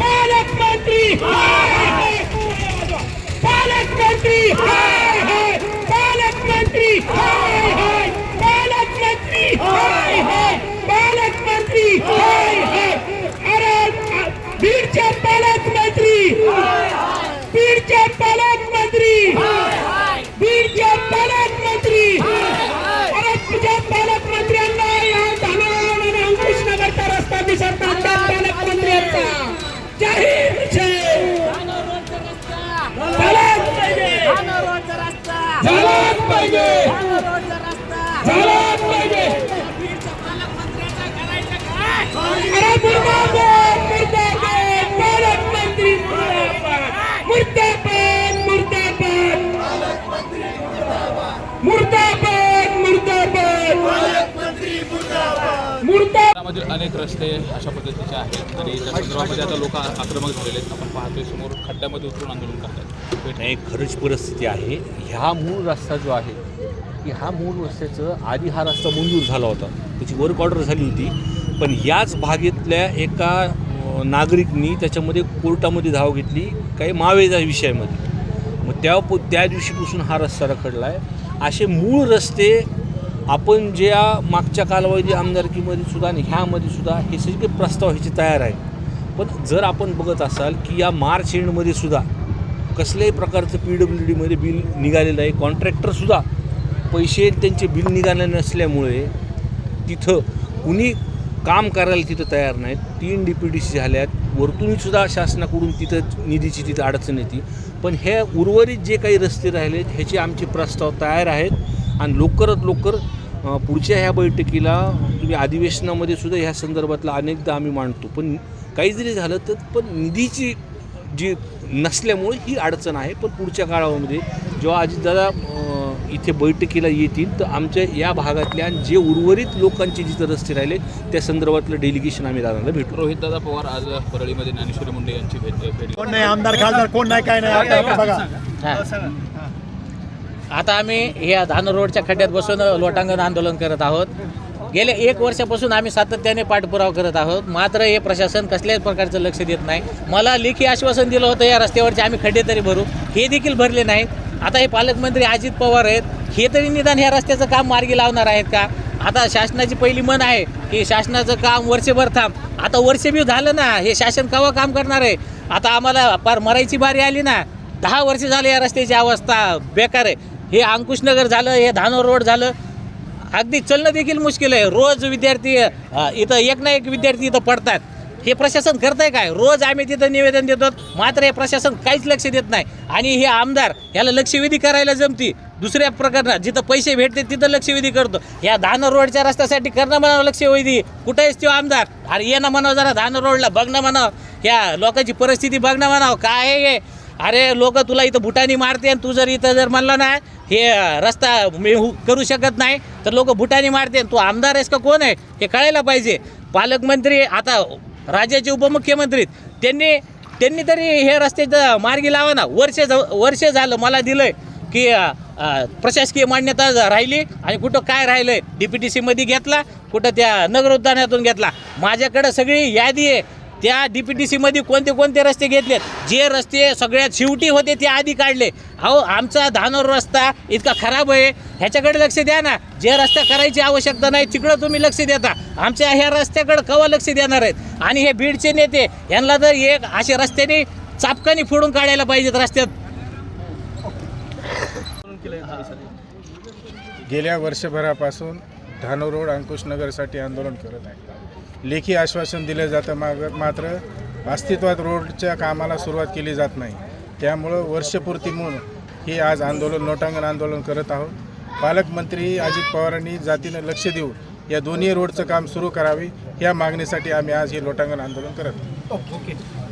पालकमंत्री हाय हाय पालकमंत्री हाय हाय पालकमंत्री मुर्दाबाद शहरामधील अनेक रस्ते अशा पद्धतीचे आहेत. आणि त्या संदर्भामध्ये आता लोक आक्रमक झालेले आहेत. आपण पाहतोय समोर खड्ड्यामध्ये उतरून आंदोलन करतात. नाही खरंच परिस्थिती आहे. ह्या मूळ रस्ता जो आहे की हा मूळ रस्त्याचं आधी हा रस्ता मंजूर झाला होता. त्याची वर्क ऑर्डर झाली होती. पण याच भागेतल्या एका नागरिकनी त्याच्यामध्ये कोर्टामध्ये धाव घेतली काही मावेजा विषयामध्ये. मग त्या त्या दिवशीपासून हा रस्ता रखडला आहे असे मूळ रस्ते आपण ज्या मागच्या कालावधी आमदारकीमध्ये सुद्धा आणि ह्यामध्ये सुद्धा हे सगळे प्रस्ताव ह्याचे तयार आहे पण जर आपण बघत असाल की या मार्च एंडमध्ये सुद्धा कसल्याही प्रकारचं पी डब्ल्यू डीमध्ये बिल निघालेलं आहे कॉन्ट्रॅक्टरसुद्धा पैसे त्यांचे बिल निघाले नसल्यामुळे तिथं कुणी काम करायला तिथं तयार नाहीत. तीन डी पी डी सी झाल्यात. वरतूनसुद्धा शासनाकडून तिथं निधीची तिथं अडचण येते. पण हे उर्वरित जे काही रस्ते राहिलेत ह्याचे आमचे प्रस्ताव तयार आहेत. आणि लवकरात लवकर पुढच्या ह्या बैठकीला तुम्ही अधिवेशनामध्ये सुद्धा ह्या संदर्भातला अनेकदा आम्ही मांडतो. पण काही जरी झालं तर पण निधीची जी नसल्यामुळे ही अडचण आहे. पण पुढच्या काळामध्ये जेव्हा अजितदादा इथे बैठकीला येतील तर आमच्या या भागातल्या आणि जे उर्वरित लोकांचे जिथं रस्ते राहिले त्या संदर्भातलं डेलिगेशन आम्ही दादांना भेटू. रोहितदादा पवार आज परळीमध्ये ज्ञानेश्वरी मुंडे यांची भेट कोण नाही आमदार खासदार कोण नाही काय नाही. बघा. आता आम्ही या धान रोडच्या खड्ड्यात बसून लोटांगण आंदोलन करत आहोत. गेले एक वर्षापासून आम्ही सातत्याने पाठपुरावा करत आहोत. मात्र हे प्रशासन कसल्याच प्रकारचं लक्ष देत नाही. मला लेखी आश्वासन दिलं होतं या रस्त्यावरचे आम्ही खड्डे तरी भरू. हे देखील भरले नाहीत. आता हे पालकमंत्री अजित पवार आहेत. हे तरी निदान ह्या रस्त्याचं काम मार्गी लावणार आहेत का? आता शासनाची पहिली मन आहे की शासनाचं काम वर्षभर थांब. आता वर्षभी झालं ना हे शासन केव्हा काम करणार आहे? आता आम्हाला पार मरायची बारी आली ना. दहा वर्ष झाले या रस्त्याची अवस्था बेकार आहे. हे अंकुशनगर झालं हे धानोर रोड झालं. अगदी चलणं देखील मुश्किल आहे. रोज विद्यार्थी इथं एक ना एक विद्यार्थी इथं पडतात. हे प्रशासन करतंय काय? रोज आम्ही तिथं निवेदन देतो. मात्र हे प्रशासन काहीच लक्ष देत नाही. आणि हे आमदार याला लक्षवेधी करायला जमती. दुसऱ्या प्रकरणात जिथं पैसे भेटते तिथं लक्षवेधी करतो. या धानोर रोडच्या रस्त्यासाठी करणं म्हणावं लक्षवेधी. कुठेच तो आमदार अरे ये ना म्हणावं जरा धानर रोडला बघणं म्हणावं. या लोकांची परिस्थिती बघणं म्हणावं. काय आहे हे? अरे लोक तुला इथं भुटानी मारते आणि तू जर इथं जर म्हणलं ना हे रस्ता मी करू शकत नाही तर लोक भुटानी मारते आणि तू आमदार आहेस का कोण आहे? हे कळायला पाहिजे. पालकमंत्री आता राज्याचे उपमुख्यमंत्री त्यांनी त्यांनी तरी हे रस्त्याचं मार्गी लावा ना. वर्ष ज- वर्ष झालं मला दिलं की प्रशासकीय मान्यता राहिली आणि कुठं काय राहिलंय? डी पी टी सीमध्ये घेतला कुठं त्या नगर उद्यानातून घेतला. माझ्याकडं सगळी यादी आहे. त्या डी पी टी सीमध्ये कोणते कोणते रस्ते घेतलेत? जे रस्ते सगळ्यात शेवटी होते ते आधी काढले. अहो आमचा धानोर रस्ता इतका खराब आहे. ह्याच्याकडे लक्ष द्या ना. जे रस्ता करायची आवश्यकता नाही तिकडं तुम्ही लक्ष देता. आमच्या ह्या रस्त्याकडं कवा लक्ष देणार आहेत? आणि हे बीडचे नेते यांना तर एक असे रस्त्याने चापकाने फोडून काढायला पाहिजेत रस्त्यात. गेल्या वर्षभरापासून धानो रोड अंकुशनगरसाठी आंदोलन करत आहे लेखी आश्वासन दिलं जातं माग मात्र अस्तित्वात रोडच्या कामाला सुरुवात केली जात नाही. त्यामुळं वर्षपूर्ती म्हणून हे आज आंदोलन लोटांगण आंदोलन करत आहोत. पालकमंत्री अजित पवारांनी जातीनं लक्ष देऊन या दोन्ही रोडचं काम सुरू करावे या मागणीसाठी आम्ही आज हे लोटांगण आंदोलन करत आहोत.